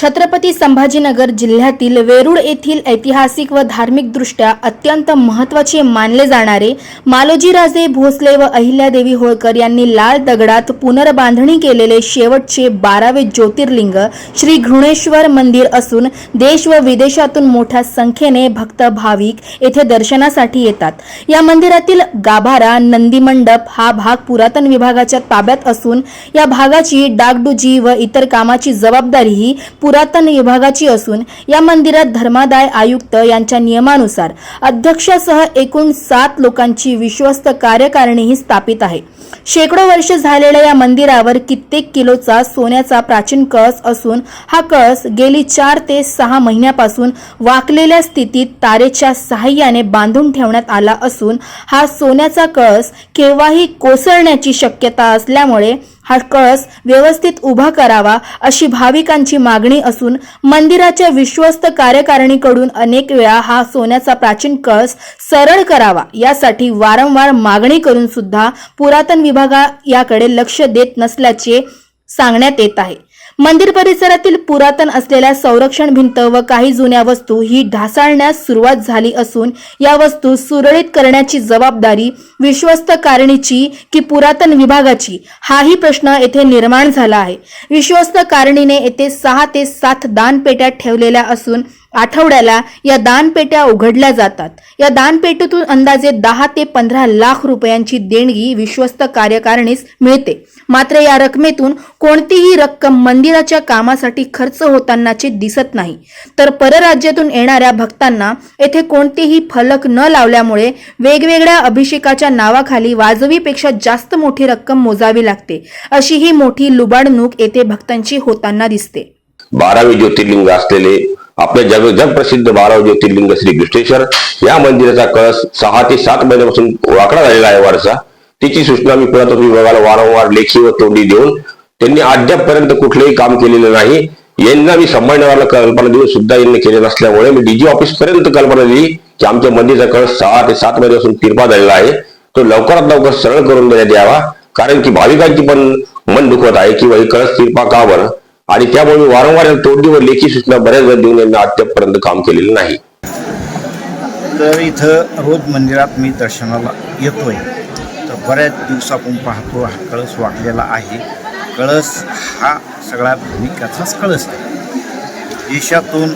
छत्रपती संभाजीनगर जिल्ह्यातील वेरूळ येथील ऐतिहासिक व धार्मिकदृष्ट्या अत्यंत महत्त्वाचे मानले जाणारे मालोजीराजे भोसले व अहिल्यादेवी होळकर यांनी लाल दगडात पुनर्बांधणी केलेले शेवटचे बारावे ज्योतिर्लिंग श्री घृणेश्वर मंदिर असून देश व विदेशातून मोठ्या संख्येने भक्त भाविक येथे दर्शनासाठी येतात. या मंदिरातील गाभारा नंदी मंडप हा भाग पुरातन विभागाच्या ताब्यात असून या भागाची डागडुजी व इतर कामाची जबाबदारीही पुरातन विभागाची असून या मंदिरात धर्मादाय आयुक्त यांच्या नियमानुसार अध्यक्षासह एकूण सात लोकांची विश्वस्त कार्यकारिणीही स्थापित आहे. शेकडो वर्ष झालेल्या या मंदिरावर कित्येक किलोचा सोन्याचा प्राचीन कळस असून हा कळस गेली चार ते सहा महिन्यापासून वाकलेल्या स्थितीत तारेच्या सहाय्याने बांधून ठेवण्यात आला असून हा सोन्याचा कळस केव्हाही कोसळण्याची शक्यता असल्यामुळे हा कळस व्यवस्थित उभा करावा अशी भाविकांची मागणी असून मंदिराच्या विश्वस्त कार्यकारिणीकडून अनेक वेळा हा सोन्याचा प्राचीन कळस सरळ करावा यासाठी वारंवार मागणी करून सुद्धा पुरातन विभागा याकडे लक्ष देत नसल्याचे सांगण्यात येत आहे. मंदिर परिसरातील पुरातन असलेल्या संरक्षण भिंत व काही जुन्या वस्तू ही ढासाळण्यास सुरुवात झाली असून या वस्तू सुरळीत करण्याची जबाबदारी विश्वस्त कारणीची की पुरातन विभागाची हाही प्रश्न येथे निर्माण झाला आहे. विश्वस्त कारणीने येथे सहा ते सात दानपेट्या ठेवलेल्या असून आठवड्याला या दानपेट्या उघडल्या जातात. या दानपेटीतून अंदाजे दहा ते पंधरा लाख रुपयांची देणगी विश्वस्त कार्यकारणीस मिळते. मात्र या रकमेतून कोणतीही रक्कम मंदिराच्या कामासाठी खर्च होतानाचे दिसत नाही. तर परराज्यातून येणाऱ्या भक्तांना येथे कोणतेही फलक न लावल्यामुळे वेगवेगळ्या अभिषेकाच्या नावाखाली वाजवीपेक्षा जास्त मोठी रक्कम मोजावी लागते. अशी ही मोठी लुबाडणूक येथे भक्तांची होताना दिसते. बारावे ज्योतिर्लिंग असलेले आपले जग जगप्रसिद्ध बाराव ज्योतिर्लिंग श्री घृष्णेश्वर या मंदिराचा कळस सहा ते सात महिन्यापासून वाकडा झालेला आहे वारसा. तिची सूचना मी पुरातत्व विभागाला वारंवार लेखी व तोंडी देऊन त्यांनी अद्यापपर्यंत कुठलेही काम केलेलं नाही. यांना मी संभाजीनगरला कल्पना देऊन सुद्धा यांनी केले नसल्यामुळे मी डीजी ऑफिस पर्यंत कल्पना दिली की आमच्या मंदिराचा कळस सहा ते सात महिन्यापासून तिरपा झालेला आहे. तो लवकरात लवकर सरळ करून द्यावा कारण की भाविकांची पण मन दुखत आहे की हे कळस तिरपा का बरं? आणि त्यामुळे मी वारंवार या व लेखी सूचना बऱ्याच वेळ देऊन यांना अद्यापपर्यंत काम केलेलं नाही. तर इथं रोज मंदिरात मी दर्शनाला येतोय. तर बऱ्याच दिवसापासून पाहतो हा कळस वाढलेला आहे. कळस हा सगळ्या भूमिकाचाच कळस आहे. देशातून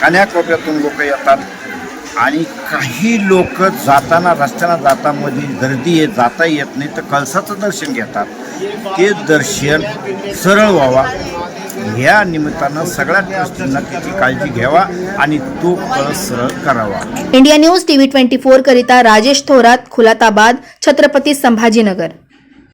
कान्याकोपऱ्यातून लोक येतात आणि काही लोक जाताना रस्त्यानं जातामध्ये गर्दी येत जाता येत नाही तर कळसाचं दर्शन घेतात. ते दर्शन सरळ व्हावा. ह्या निमित्तानं सगळ्या गोष्टींना त्याची काळजी घ्यावा आणि तो कळस सरळ करावा. India news TV twenty four करिता राजेश थोरात खुलाताबाद छत्रपती संभाजीनगर.